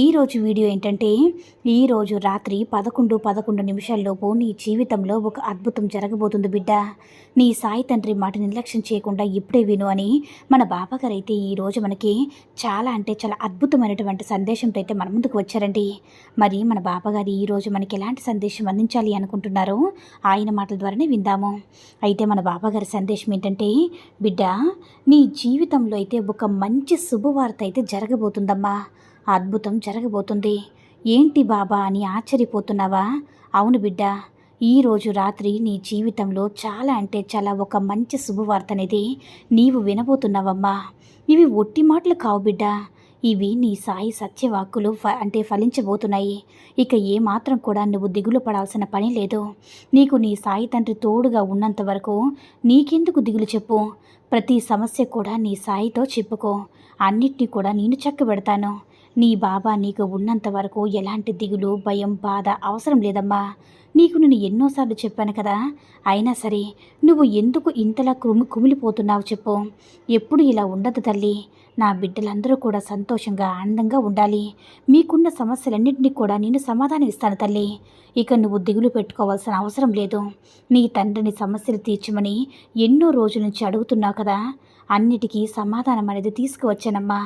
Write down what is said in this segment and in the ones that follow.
ఈరోజు వీడియో ఏంటంటే ఈరోజు రాత్రి పదకొండు పదకొండు నిమిషాల్లోపు నీ జీవితంలో ఒక అద్భుతం జరగబోతుంది బిడ్డ. నీ సాయి తండ్రి మాట నిర్లక్ష్యం చేయకుండా ఇప్పుడే విను అని మన బాబాగారు అయితే ఈరోజు మనకి చాలా అంటే చాలా అద్భుతమైనటువంటి సందేశంతో అయితే మన ముందుకు వచ్చారండి. మరి మన బాబాగారు ఈరోజు మనకి ఎలాంటి సందేశం అందించాలి అనుకుంటున్నారో ఆయన మాటల ద్వారానే విందాము. అయితే మన బాబాగారి సందేశం ఏంటంటే బిడ్డ నీ జీవితంలో అయితే ఒక మంచి శుభవార్త అయితే జరగబోతుందమ్మా. అద్భుతం జరగబోతుంది. ఏంటి బాబా అని ఆశ్చర్యపోతున్నావా? అవును బిడ్డ ఈరోజు రాత్రి నీ జీవితంలో చాలా అంటే చాలా ఒక మంచి శుభవార్త అనేది నీవు వినబోతున్నావమ్మా. ఇవి ఒట్టి మాటలు కావు బిడ్డ. ఇవి నీ సాయి సత్యవాక్కులు ఫ అంటే ఫలించబోతున్నాయి. ఇక ఏ మాత్రం కూడా నువ్వు దిగులు పడాల్సిన పని లేదు. నీకు నీ సాయి తండ్రి తోడుగా ఉన్నంత వరకు నీకెందుకు దిగులు చెప్పు? ప్రతి సమస్య కూడా నీ సాయితో చెప్పుకో. అన్నిటినీ కూడా నేను చక్కబెడతాను. నీ బాబా నీకు ఉన్నంత వరకు ఎలాంటి దిగులు భయం బాధ అవసరం లేదమ్మా. నీకు నేను ఎన్నోసార్లు చెప్పాను కదా. అయినా సరే నువ్వు ఎందుకు ఇంతలా కుమి కుమిలిపోతున్నావు చెప్పు. ఎప్పుడు ఇలా ఉండదు తల్లి. నా బిడ్డలందరూ కూడా సంతోషంగా ఆనందంగా ఉండాలి. మీకున్న సమస్యలన్నింటినీ కూడా నేను సమాధానం ఇస్తాను తల్లి. ఇక నువ్వు దిగులు పెట్టుకోవాల్సిన అవసరం లేదు. నీ తండ్రిని సమస్యలు తీర్చమని ఎన్నో రోజుల నుంచి అడుగుతున్నావు కదా. అన్నిటికీ సమాధానం అనేది తీసుకువచ్చానమ్మా.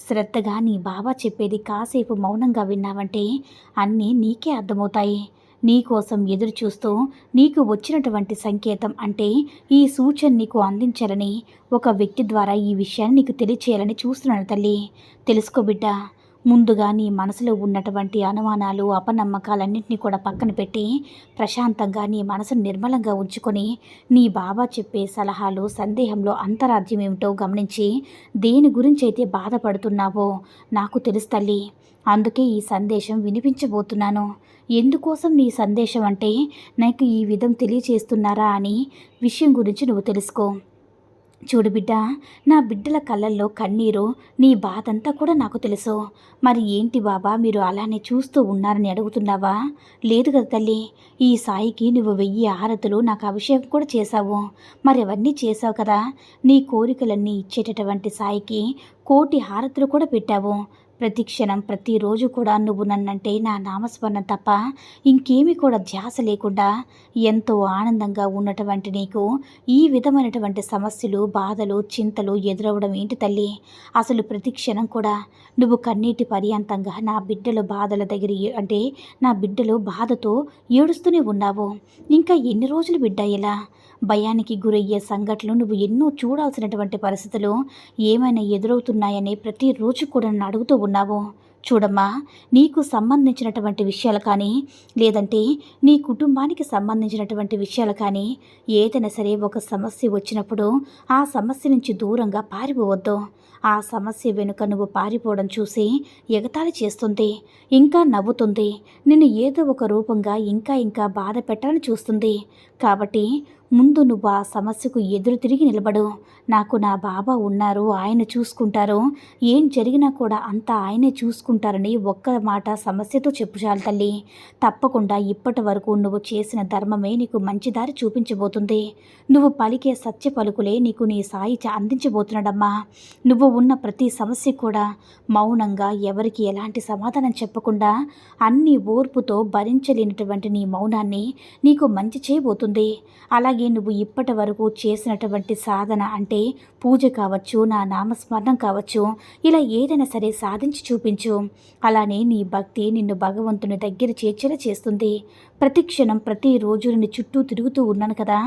శ్రద్ధగా నీ బాబా చెప్పేది కాసేపు మౌనంగా విన్నావంటే అన్నీ నీకే అర్థమవుతాయి. నీకోసం ఎదురు చూస్తూ నీకు వచ్చినటువంటి సంకేతం అంటే ఈ సూచన నీకు అందించాలని ఒక వ్యక్తి ద్వారా ఈ విషయాన్ని నీకు తెలియచేయాలని చూస్తున్నాను తల్లి. తెలుసుకో బిడ్డ ముందుగా నీ మనసులో ఉన్నటువంటి అనుమానాలు అపనమ్మకాలన్నింటినీ కూడా పక్కన పెట్టి ప్రశాంతంగా నీ మనసును నిర్మలంగా ఉంచుకొని నీ బాబా చెప్పే సలహాలు సందేహంలో అంతరార్థ్యం ఏమిటో గమనించి దేని గురించి అయితే బాధపడుతున్నావో నాకు తెలుసు తల్లి. అందుకే ఈ సందేశం వినిపించబోతున్నాను. ఎందుకోసం నీ సందేశం అంటే నాకు ఈ విధం తెలియచేస్తున్నారా అని విషయం గురించి నువ్వు తెలుసుకో. చూడు బిడ్డ నా బిడ్డల కళ్ళల్లో కన్నీరు నీ బాధంతా కూడా నాకు తెలుసు. మరి ఏంటి బాబా మీరు అలానే చూస్తూ ఉన్నారని అడుగుతున్నావా? లేదు కదా తల్లి ఈ సాయికి నువ్వు వెయ్యి ఆరతులు నాకు అభిషేకం కూడా చేశావు. మరి అవన్నీ చేశావు కదా? నీ కోరికలన్నీ ఇచ్చేటటువంటి సాయికి కోటి హారతులు కూడా పెట్టావు. ప్రతి క్షణం ప్రతిరోజు కూడా నువ్వు నన్నంటే నా నామస్మరణ తప్ప ఇంకేమీ కూడా ధ్యాస లేకుండా ఎంతో ఆనందంగా ఉన్నటువంటి నీకు ఈ విధమైనటువంటి సమస్యలు బాధలు చింతలు ఎదురవడం ఏంటి తల్లి? అసలు ప్రతి క్షణం కూడా నువ్వు కన్నీటి పర్యాంతంగా నా బిడ్డల బాధల దగ్గర అంటే నా బిడ్డలు బాధతో ఏడుస్తూనే ఉన్నావు. ఇంకా ఎన్ని రోజులు బిడ్డ ఇలా? భయానికి గురయ్యే సంఘటనలు నువ్వు ఎన్నో చూడాల్సినటువంటి పరిస్థితులు ఏమైనా ఎదురవుతున్నాయని ప్రతిరోజు కూడా నన్ను అడుగుతూ ఉన్నావు. చూడమ్మా నీకు సంబంధించినటువంటి విషయాలు కానీ లేదంటే నీ కుటుంబానికి సంబంధించినటువంటి విషయాలు కానీ ఏదైనా సరే ఒక సమస్య వచ్చినప్పుడు ఆ సమస్య నుంచి దూరంగా పారిపోవద్దు. ఆ సమస్య వెనుక నువ్వు పారిపోవడం చూసి ఎగతాళి చేస్తుంది ఇంకా నవ్వుతుంది నిన్ను ఏదో ఒక రూపంగా ఇంకా ఇంకా బాధ పెట్టాలని చూస్తుంది. కాబట్టి ముందు నువ్వు ఆ సమస్యకు ఎదురు తిరిగి నిలబడు. నాకు నా బాబా ఉన్నారు ఆయన చూసుకుంటారు. ఏం జరిగినా కూడా అంతా ఆయనే చూసుకుంటారని ఒక్క మాట సమస్యతో చెప్పు చాలు తల్లి. తప్పకుండా ఇప్పటి వరకు నువ్వు చేసిన ధర్మమే నీకు మంచి దారి చూపించబోతుంది. నువ్వు పలికే సత్య పలుకులే నీకు నీ సాయి అందించబోతున్నాడమ్మా. నువ్వు ఉన్న ప్రతి సమస్య కూడా మౌనంగా ఎవరికి ఎలాంటి సమాధానం చెప్పకుండా అన్ని ఓర్పుతో భరించలేనటువంటి నీ మౌనాన్ని నీకు మంచి చేయబోతుంది. అలాగే అలాగే నువ్వు ఇప్పటి వరకు చేసినటువంటి సాధన అంటే పూజ కావచ్చు నా నామస్మరణం కావచ్చు ఇలా ఏదైనా సరే సాధించి చూపించు. అలానే నీ భక్తి నిన్ను భగవంతుని దగ్గర చేర్చేలా చేస్తుంది. ప్రతి క్షణం ప్రతిరోజు నిన్ను చుట్టూ తిరుగుతూ ఉన్నాను కదా.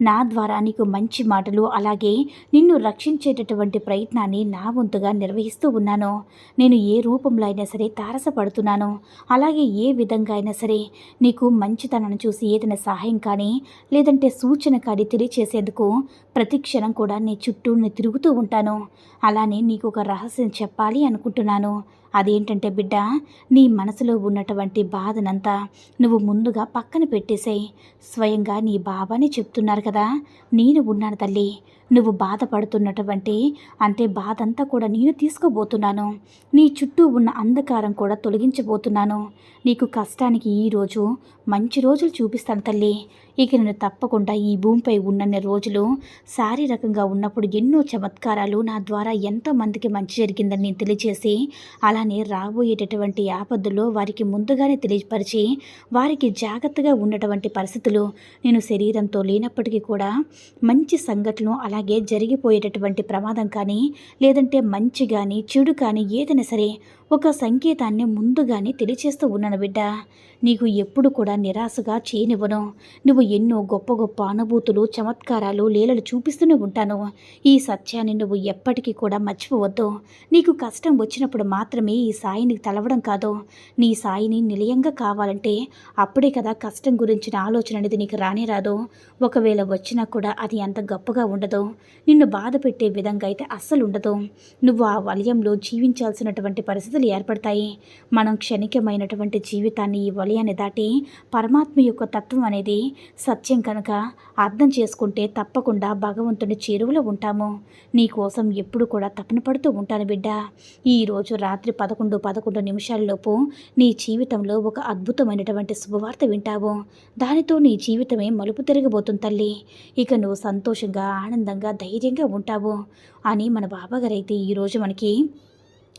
నా ద్వారా నీకు మంచి మాటలు అలాగే నిన్ను రక్షించేటటువంటి ప్రయత్నాన్ని నా వంతుగా నిర్వహిస్తూ ఉన్నాను. నేను ఏ రూపంలో అయినా సరే తారసపడుతున్నాను. అలాగే ఏ విధంగా అయినా సరే నీకు మంచితనం చూసి ఏదైనా సహాయం కానీ లేదంటే సూచన కానీ తెలియచేసేందుకు ప్రతి క్షణం కూడా నీ చుట్టూ తిరుగుతూ ఉంటాను. అలానే నీకు ఒక రహస్యం చెప్పాలి అనుకుంటున్నాను. అదేంటంటే బిడ్డ నీ మనసులో ఉన్నటువంటి బాధనంతా నువ్వు ముందుగా పక్కన పెట్టేసాయి. స్వయంగా నీ బాబానే చెప్తున్నారు కదా నేను ఉన్నాను తల్లి. నువ్వు బాధపడుతున్నటువంటి అంటే బాధంతా కూడా నేను తీసుకోబోతున్నాను. నీ చుట్టూ ఉన్న అంధకారం కూడా తొలగించబోతున్నాను. నీకు కష్టానికి ఈరోజు మంచి రోజులు చూపిస్తాను తల్లి. ఇక నేను తప్పకుండా ఈ భూమిపై ఉన్నన్ని రోజులు శారీరకంగా ఉన్నప్పుడు ఎన్నో చమత్కారాలు నా ద్వారా ఎంతో మందికి మంచి జరిగిందని నేను తెలియజేసి అలానే రాబోయేటటువంటి ఆపదల్లో వారికి ముందుగానే తెలియపరిచి వారికి జాగ్రత్తగా ఉన్నటువంటి పరిస్థితులు నేను శరీరంతో లేనప్పటికీ కూడా మంచి సంఘటనలు అలాగే జరిగిపోయేటటువంటి ప్రమాదం కానీ లేదంటే మంచి కానీ చెడు కానీ ఏదైనా సరే ఒక సంకేతాన్ని ముందుగానే తెలియచేస్తూ ఉన్నాను బిడ్డ. నీకు ఎప్పుడు కూడా నిరాశగా చేయనివ్వను. నువ్వు ఎన్నో గొప్ప గొప్ప అనుభూతులు చమత్కారాలు లీలలు చూపిస్తూనే ఉంటాను. ఈ సత్యాన్ని నువ్వు ఎప్పటికీ కూడా మర్చిపోవద్దు. నీకు కష్టం వచ్చినప్పుడు మాత్రమే ఈ సాయిని తలవడం కాదు. నీ సాయిని నిలయంగా కావాలంటే అప్పుడే కదా కష్టం గురించిన ఆలోచన అనేది నీకు రానే రాదు. ఒకవేళ వచ్చినా కూడా అది అంత గొప్పగా ఉండదు. నిన్ను బాధ పెట్టే విధంగా అయితే అస్సలు ఉండదు. నువ్వు ఆ వలయంలో జీవించాల్సినటువంటి పరిస్థితి పరిస్థితులు ఏర్పడతాయి. మనం క్షణికమైనటువంటి జీవితాన్ని ఈ వలయాన్ని దాటి పరమాత్మ యొక్క తత్వం అనేది సత్యం కనుక అర్థం చేసుకుంటే తప్పకుండా భగవంతుని చేరువలో ఉంటాము. నీ కోసం ఎప్పుడు కూడా తపన పడుతూ ఉంటాను బిడ్డ. ఈరోజు రాత్రి పదకొండు పదకొండు నిమిషాలలోపు నీ జీవితంలో ఒక అద్భుతమైనటువంటి శుభవార్త వింటావు. దానితో నీ జీవితమే మలుపు తిరగబోతుంది తల్లి. ఇక నువ్వు సంతోషంగా ఆనందంగా ధైర్యంగా ఉంటావు అని మన బాబాగారైతే ఈరోజు మనకి